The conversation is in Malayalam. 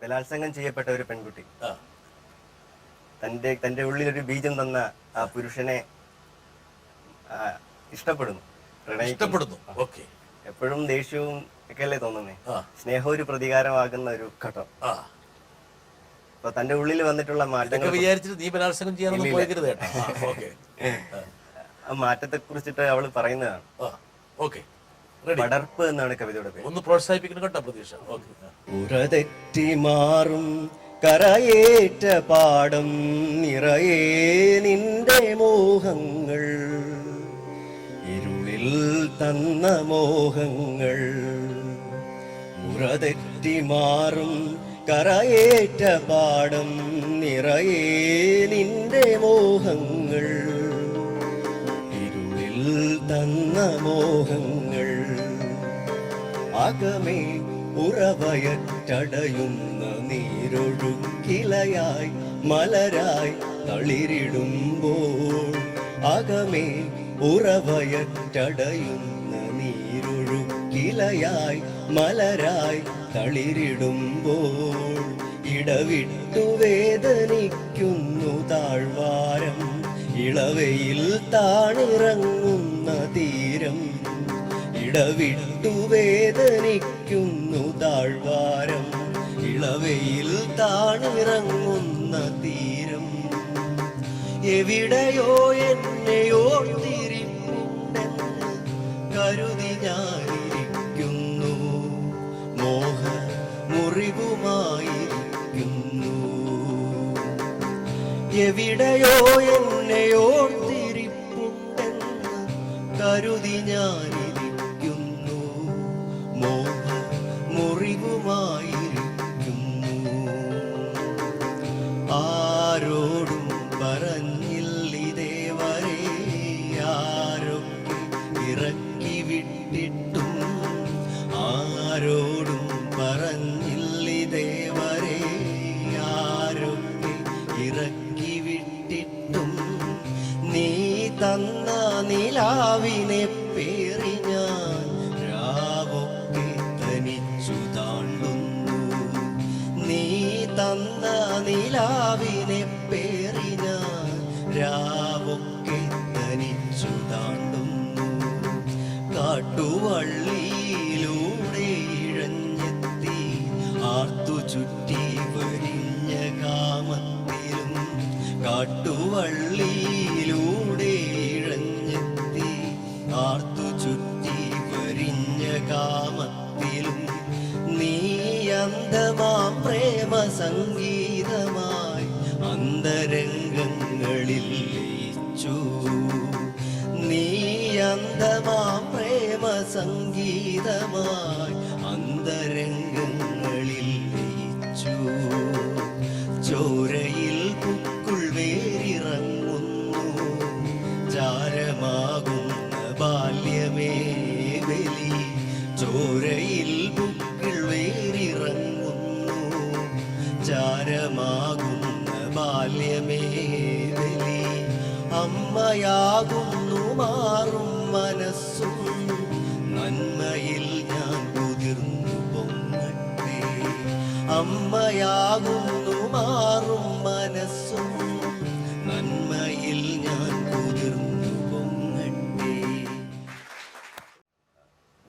ബലാത്സംഗം ചെയ്യപ്പെട്ട ഒരു പെൺകുട്ടി. തന്റെ തന്റെ ഉള്ളിൽ ഒരു ബീജം തന്ന ആ പുരുഷനെ ഇഷ്ടപ്പെടുന്നു. ഇഷ്ടപ്പെടുന്നു. ഓക്കെ. എപ്പോഴും ദേഷ്യവും ഒക്കെ അല്ലേ തോന്നുന്നേ? സ്നേഹം ഒരു പ്രതികാരമാകുന്ന ഒരു ഘട്ടം. അപ്പൊ തന്റെ ഉള്ളിൽ വന്നിട്ടുള്ള മാറ്റങ്ങൾ വിചാരിച്ചിട്ട് നീ ബലാത്സംഗം ചെയ്യാനൊന്നും പോയിക്കരുത് കേട്ടോ. ഓക്കെ. ആ മാറ്റത്തെ കുറിച്ചിട്ട് അവൾ പറയുന്നതാണ്. ഓക്കെ. പടർപ്പ് എന്നാണ് കവിതയുടെ പേര്. ഒന്ന് പ്രോത്സാഹിപ്പിക്കണം കേട്ടോ പ്രതീക്ഷ. ഉറതെറ്റി മാറും കരയേറ്റ പാടം നിറയേ നിന്റെ മോഹങ്ങൾ. ഇരുളിൽ തന്ന മോഹങ്ങൾ. ഉറതെറ്റി മാറും കരയേറ്റ പാടം നിറയേ നിന്റെ മോഹങ്ങൾ. തന്ന മോഹങ്ങൾ അകമേ ഉറവയറ്റടയുന്ന നീരൊഴുക്കിലയായി മലരായി തളിരിടുമ്പോൾ അകമേ ഉറവയറ്റടയുന്ന നീരൊഴുക്കിലയായി മലരായി തളിരിടുമ്പോൾ ഇടവിട്ടു വേദനിക്കുന്നു താഴ്വാരം ഇളവയിൽ താണിറങ്ങുന്ന തീരം ഇടവിട്ടു വേദനിക്കുന്നു താഴ്വാരം. ഇളവയിൽ താണിറങ്ങുന്ന തീരം എവിടെയോ എന്നെ ഓർത്തിരിപ്പുണ്ടെന്ന് കരുതി ഞാനിരിക്കുന്നു. മോഹ മുറിവുമായിരിക്കുന്നു. എവിടെയോ എന്നെ കരുതി ഞാനിരിക്കുന്നു മോഹ മുറിവുമായിരിക്കുന്നു തന്ന നിലാവിനെ പേറി ഞാൻ രാവൊക്കെ തനിച്ചു താണ്ടുന്നു. നീ തന്ന നിലാവിനെ പേറി ഞാൻ രാവൊക്കെ തനിച്ചു താണ്ടുന്നു. കാട്ടുവള്ളിയിലൂടെ ഇഴഞ്ഞെത്തി ആർത്തു ചുറ്റി വരിഞ്ഞ കാമത്തിലും കാട്ടുവള്ളിയിലൂടെ ആർത്തു ചുറ്റി വരിഞ്ഞ കാമത്തിലും നീ അന്ധമാം പ്രേമ സംഗീതമായി അന്തരംഗങ്ങളിൽ ലയിച്ചു. നീ അന്ധമാം പ്രേമ സംഗീതമായി ചോരയിൽ പുക്കിൾ വേറിറങ്ങുന്നു. ചാരമാകുന്ന ബാല്യമേ ബലി. അമ്മയാകുന്നു മാറും മനസ്സും. നന്മയിൽ ഞാൻ കുതിർന്നു പൊങ്ങട്ടെ. അമ്മയാകുന്നു മാറും